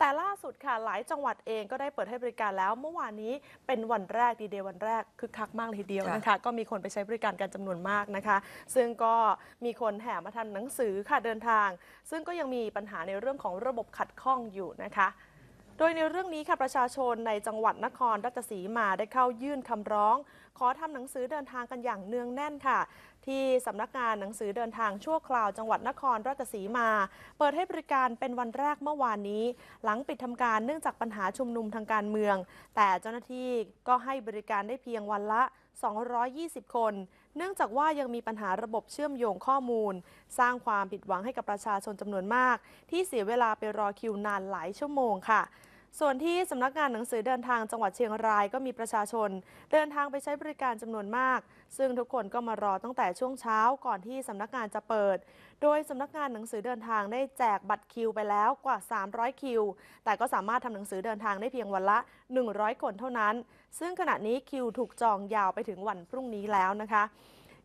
แต่ล่าสุดค่ะหลายจังหวัดเองก็ได้เปิดให้บริการแล้วเมื่อวานนี้เป็นวันแรกดีเดย์วันแรกคึกคักมากเลยทีเดียวค่ะ นะคะก็มีคนไปใช้บริการกันจำนวนมากนะคะ ซึ่งก็มีคนแห่มาทำหนังสือค่ะเดินทาง ซึ่งก็ยังมีปัญหาในเรื่องของระบบขัดข้องอยู่นะคะโดยในเรื่องนี้ค่ะประชาชนในจังหวัดนครราชสีมาได้เข้ายื่นคำร้อง ขอทำหนังสือเดินทางกันอย่างเนืองแน่นค่ะ ที่สำนักงานหนังสือเดินทางชั่วคราวจังหวัดนครราชสีมา เปิดให้บริการเป็นวันแรกเมื่อวานนี้ หลังปิดทำการเนื่องจากปัญหาชุมนุมทางการเมือง แต่เจ้าหน้าที่ก็ให้บริการได้เพียงวันละ 220 คน เนื่องจากว่ายังมีปัญหาระบบเชื่อมโยงข้อมูล สร้างความผิดหวังให้กับประชาชนจำนวนมาก ที่เสียเวลาไปรอคิวนานหลายชั่วโมงค่ะ ส่วนที่สำนักงานหนังสือเดินทางจังหวัดเชียงรายก็มีประชาชน เดินทางไปใช้บริการจำนวนมาก ซึ่งทุกคนก็มารอตั้งแต่ช่วงเช้าก่อนที่สำนักงานจะเปิด โดยสำนักงานหนังสือเดินทางได้แจกบัตรคิวไปแล้วกว่า 300 คิว แต่ก็สามารถทำหนังสือเดินทางได้เพียงวันละ 100 คนเท่านั้น ซึ่งขณะนี้คิวถูกจองยาวไปถึงวันพรุ่งนี้แล้วนะคะ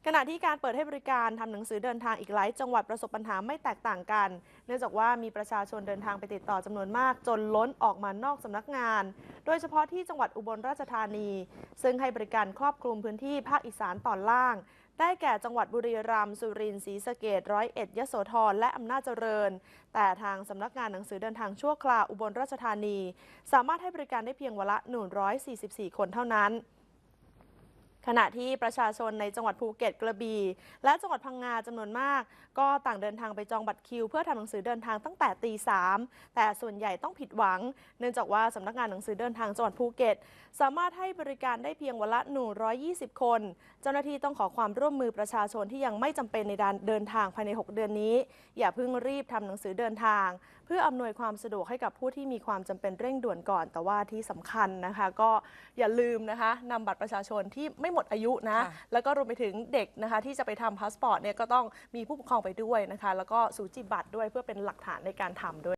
ขณะที่การเปิดให้บริการทำหนังสือเดินทางอีกหลายจังหวัดประสบปัญหาไม่แตกต่างกัน เนื่องจากว่ามีประชาชนเดินทางไปติดต่อจำนวนมาก จนล้นออกมานอกสำนักงาน โดยเฉพาะที่จังหวัดอุบลราชธานี ซึ่งให้บริการครอบคลุมพื้นที่ภาคอีสานตอนล่าง ได้แก่จังหวัดบุรีรัมย์สุรินทร์ศรีสะเกษร้อยเอ็ดยโสธรและอำนาจเจริญ แต่ทางสำนักงานหนังสือเดินทางชั่วคราวอุบลราชธานี สามารถให้บริการได้เพียงวันละ 144 คนเท่านั้น ขณะที่ประชาชนในจังหวัดภูเก็ตกระบี่และจังหวัดพังงาจำนวนมาก ก็ต่างเดินทางไปจองบัตรคิว เพื่อทำหนังสือเดินทางตั้งแต่ตีสามแต่ส่วนใหญ่ต้องผิดหวัง เนื่องจากว่าสำนักงานหนังสือเดินทางจังหวัดภูเก็ต สามารถให้บริการได้เพียงวันละ 120 คน เจ้าหน้าที่ต้องขอความร่วมมือประชาชนที่ยังไม่จำเป็นในการเดินทางภายใน 6 เดือนนี้ อย่าเพิ่งรีบทำหนังสือเดินทาง เพื่ออำนวยความสะดวกให้กับผู้ที่มีความจำเป็นเร่งด่วนก่อน แต่ว่าที่สำคัญนะคะ ก็อย่าลืมนะคะนำบัตรประชาชนที่ไม่หมดอายุนะค่ะแล้วก็รวมไปถึงเด็กนะคะที่จะไปทำพาสปอร์ตเนี่ยก็ต้องมีผู้ปกครองไปด้วยนะคะ แล้วก็สูจิบัตรด้วยเพื่อเป็นหลักฐานในการทำด้วย